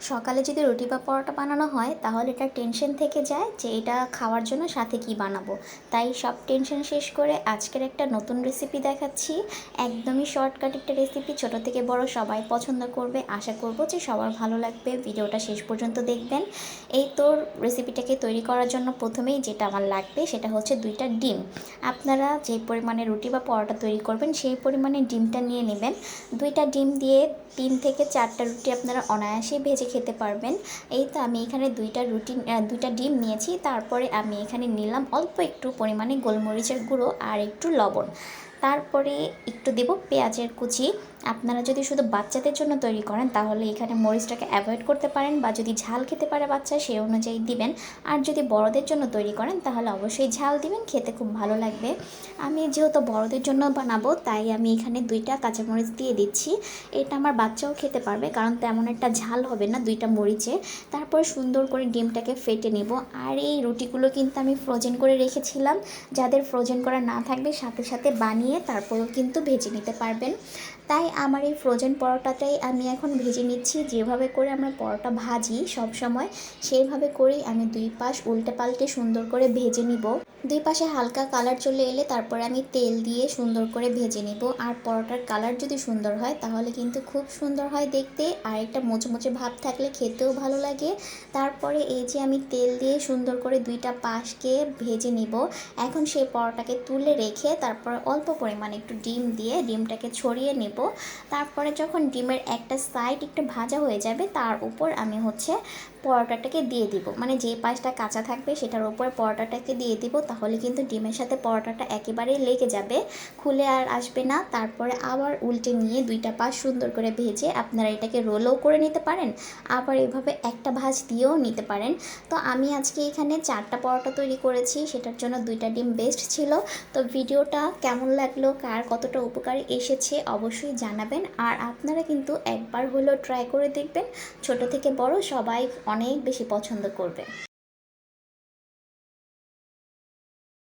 সকালে যদি রুটি বা পরোটা বানানো হয়, তাহলে এটা টেনশন থেকে যায় যে এটা খাওয়ার জন্য সাথে কি বানাবো। তাই সব টেনশন শেষ করে আজকের একটা নতুন রেসিপি দেখাচ্ছি। একদমই শর্টকাট একটা রেসিপি ছোট থেকে বড় সবাই পছন্দ করবে। আশা করব যে সবার ভালো লাগবে। ভিডিওটা শেষ পর্যন্ত দেখবেন। এই তোর রেসিপিটাকে তৈরি করার জন্য প্রথমেই যেটা আমার লাগবে, সেটা হচ্ছে দুইটা ডিম। আপনারা যে পরিমাণে রুটি বা পরোটা তৈরি করবেন, সেই পরিমাণে ডিমটা নিয়ে নেবেন। দুইটা ডিম দিয়ে তিন থেকে চারটা রুটি আপনারা অনায়াসেই ভেজে খেতে পারবেন। এই তো আমি এখানে দুইটা রুটি দুইটা ডিম নিয়েছি। তারপরে আমি এখানে নিলাম অল্প একটু পরিমাণে গোলমরিচের গুঁড়ো আর একটু লবণ। তারপরে একটু দেব পেঁয়াজের কুচি। আপনারা যদি শুধু বাচ্চাদের জন্য তৈরি করেন, তাহলে এখানে মরিচটাকে অ্যাভয়েড করতে পারেন বা যদি ঝাল খেতে পারে বাচ্চা সেই অনুযায়ী দিবেন। আর যদি বড়দের জন্য তৈরি করেন, তাহলে অবশ্যই ঝাল দিবেন, খেতে খুব ভালো লাগবে। আমি যেহেতু বড়দের জন্য বানাবো, তাই আমি এখানে দুইটা কাঁচামরিচ দিয়ে দিচ্ছি। এটা আমার বাচ্চাও খেতে পারবে, কারণ তেমন একটা ঝাল হবে না দুইটা মরিচে। তারপর সুন্দর করে ডিমটাকে ফেটে নেব। আর এই রুটিগুলো কিন্তু আমি ফ্রোজেন করে রেখেছিলাম। যাদের ফ্রোজেন করা না থাকবে, সাথে সাথে বানিয়ে তারপরেও কিন্তু ভেজে নিতে পারবেন। তাই আমার এই ফ্রোজেন পরোটাটাই আমি এখন ভেজে নিচ্ছি। যেভাবে করে আমরা পরোটা ভাজি সব সময়, সেইভাবে করেই আমি দুই পাশ উল্টে পাল্টে সুন্দর করে ভেজে নিব। দুই পাশে হালকা কালার চলে এলে তারপরে আমি তেল দিয়ে সুন্দর করে ভেজে নিব। আর পরোটার কালার যদি সুন্দর হয়, তাহলে কিন্তু খুব সুন্দর হয় দেখতে। আর একটা মোচমোচে ভাব থাকলে খেতেও ভালো লাগে। তারপরে এই যে আমি তেল দিয়ে সুন্দর করে দুইটা পাশকে ভেজে নিব। এখন সেই পরোটাকে তুলে রেখে তারপর অল্প পরিমাণে একটু ডিম দিয়ে ডিমটাকে ছড়িয়ে নেব। তারপরে যখন ডিমের একটা সাইড একটু ভাজা হয়ে যাবে, তার উপর আমি হচ্ছে পরোটাটাকে দিয়ে দিব। মানে যে পাশটা কাঁচা থাকবে, সেটার উপর পরোটাটাকে দিয়ে দিব, তাহলে কিন্তু ডিমের সাথে পরোটাটা একেবারেই লেগে যাবে, খুলে আর আসবে না। তারপরে আবার উল্টে নিয়ে দুইটা পাশ সুন্দর করে ভেজে আপনারা এটাকে রোলও করে নিতে পারেন, আবার এভাবে একটা ভাজ দিয়েও নিতে পারেন। তো আমি আজকে এখানে চারটা পরোটা তৈরি করেছি, সেটার জন্য দুইটা ডিম বেস্ট ছিল। তো ভিডিওটা কেমন লাগল কার কতটা উপকারে এসেছে অবশ্যই জানাবেন। আর আপনারা কিন্তু একবার হলেও ট্রাই করে দেখবেন, ছোট থেকে বড় সবাই অনেক বেশি পছন্দ করবে।